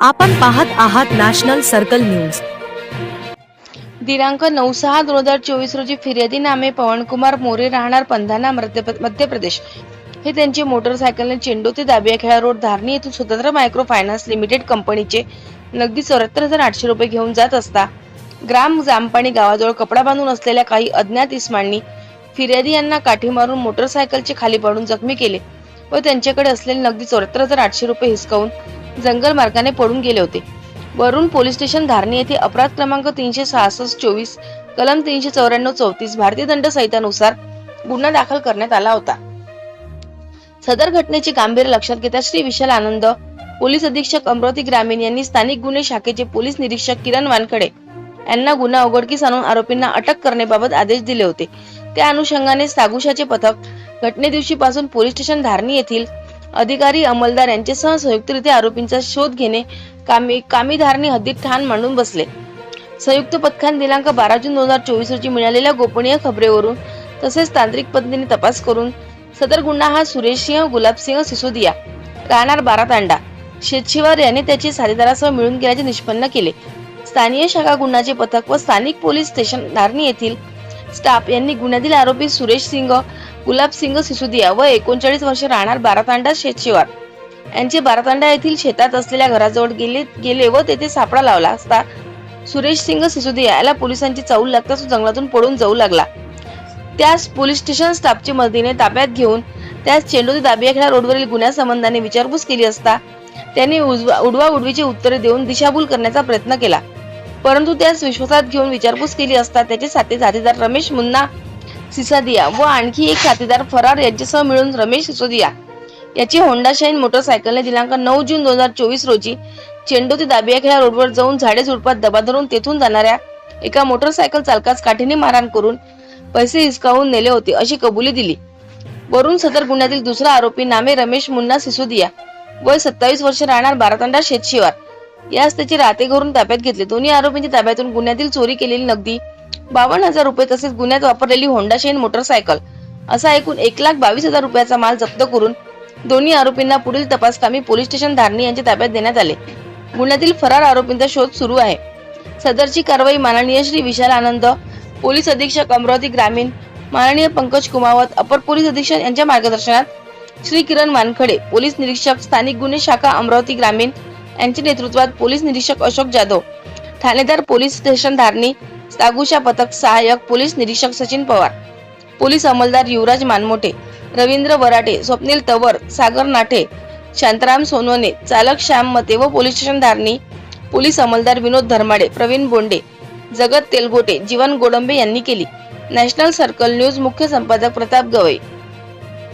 आपण पाहत आहात नॅशनल सर्कल न्यूज. दिनांक नऊ सहा दोन हजार चोवीस रोजी फिर्यादी नामे पवनकुमार मोरे राहणार पंधाना मध्य प्रदेश. हे त्यांची मोटरसायकलने चेंडू ते दाबिया खेळा रोड धारणी येथून स्वतंत्र मायक्रो फायनान्स लिमिटेड कंपनीचे नगदी चौऱ्याहत्तर हजार आठशे रुपये घेऊन जात असता ग्राम जामपाणी गावाजवळ कपडा बांधून असलेल्या काही अज्ञात इस्मांनी फिर्यादी यांना काठी मारून मोटरसायकलचे खाली पाडून जखमी केले व त्यांच्याकडे असलेले नगदी चौऱ्याहत्तर हजार आठशे रुपये हिसकावून जंगल मार्गाने पडून गेले होते. वरून पोलीस स्टेशन धारणी येथे अपराध क्रमांक तीनशे सहासष्ट चोवीस कलम तीनशे चौऱ्याण्णव चौतीस भारतीय दंड संहितानुसार गुन्हा दाखल करण्यात आला होता. सदर घटनेचे गांभीर्य लक्षात घेता श्री विशाल आनंद पोलीस अधीक्षक अमरावती ग्रामीण यांनी स्थानिक गुन्हे शाखेचे पोलीस निरीक्षक किरण वानखडे यांना गुन्हा उघडकीस आणून आरोपींना अटक करण्याबाबत आदेश दिले होते. त्या अनुषंगाने सागुशाचे पथक घटने दिवशी पासून पोलीस स्टेशन धारणी येथील अधिकारी अंमलदार यांच्यासह संयुक्तरित्या आरोपींचा शोध घेणे कामी कामीधारणी हद्दीत ठाण मांडून बसले. संयुक्त पथकान दिनांक बारा जून दोन हजार चोवीस रोजी मिळालेल्या गोपनीय खबरेवरून तसेच तांत्रिक पद्धतीने तपास करून सदर गुन्हा हा सुरेश सिंह गुलाबसिंह सिसोदिया राहणार बारा तांडा शेतशिवार याने त्याची साथीदारासह मिळून गेल्याचे निष्पन्न केले. स्थानीय शाखा गुन्ह्याचे पथक व स्थानिक पोलीस स्टेशन धारणी येथील स्टाफ यांनी गुन्ह्यातील आरोपी सुरेश सिंग गुलाबसिंग सिसोदिया व एकोणचाळीस वर्ष राहणार बारातांडा शेतशिवार. यांचे बारातांडा येथील शेतात असलेल्या घराजवळ गेले गेले व तेथे सापळा लावला असता सुरेश सिंग सिसोदिया याला पोलिसांची चाऊल लागताच जंगलातून पळून जाऊ लागला. त्यास पोलीस स्टेशन स्टाफची मदतीने ताब्यात घेऊन त्यास चेंडू ते दाबियाखेडा रोडवरील गुन्ह्या संबंधाने विचारपूस केली असता त्यांनी उजवा उडवा उडवीची उत्तरे देऊन दिशाभूल करण्याचा प्रयत्न केला. परंतु त्यास विश्वासात घेऊन विचारपूस केली असता त्याचे साथी साथीदार रमेश मुन्ना सिसादिया व आणखी एक साथीदार फरार यांच्यासह मिळून रमेश सिसोदिया याची होंडा शाईन मोटरसायकलने दिनांक नऊ जून दोन हजार चोवीस रोजी चेंडू ते दाबियाखेडा रोडवर जाऊन झाडे झुडपात दबा धरून तेथून जाणाऱ्या एका मोटरसायकल चालकास काठीने मारहाण करून पैसे हिसकावून नेले होते अशी कबुली दिली. वरून सदर गुन्ह्यातील दुसरा आरोपी नामे रमेश मुन्ना सिसोदिया. वय सत्तावीस वर्ष राहणार बारातांडा शेतशिवार. यास त्याची राहते करून ताब्यात घेतले. दोन्ही आरोपींच्या ताब्यातून गुन्ह्यातील चोरी केलेली नगदी बावन्न हजार रुपये तसेच गुन्ह्यात वापरलेली होंडा शेन मोटरसायकल असा एकूण एक लाख बावीस हजार रुपयाचा माल जप्त करून दोन्ही आरोपींना पुढील तपास कामी पोलीस स्टेशन धारणी यांच्या ताब्यात देण्यात आले. गुन्ह्यातील फरार आरोपींचा शोध सुरू आहे. सदरची कारवाई माननीय श्री विशाल आनंद पोलीस अधीक्षक अमरावती ग्रामीण माननीय पंकज कुमावत अपर पोलीस अधीक्षक यांच्या मार्गदर्शनात श्री किरण वानखडे पोलीस निरीक्षक स्थानिक गुन्हे शाखा अमरावती ग्रामीण यांच्या नेतृत्वात पोलीस निरीक्षक अशोक जाधव ठाणेदार पोलीस स्टेशन धारणी सागुशा पथक सहाय्यक पोलीस निरीक्षक सचिन पवार पोलीस अंमलदार युवराज मानमोटे रवींद्र वराटे स्वप्नील तवर सागर नाठे शांताराम सोनवणे चालक श्याम मते व पोलीस स्टेशन धारणी पोलीस अंमलदार विनोद धर्माडे प्रवीण बोंडे जगत तेलगोटे जीवन गोडंबे यांनी केली. नॅशनल सर्कल न्यूज मुख्य संपादक प्रताप गवई.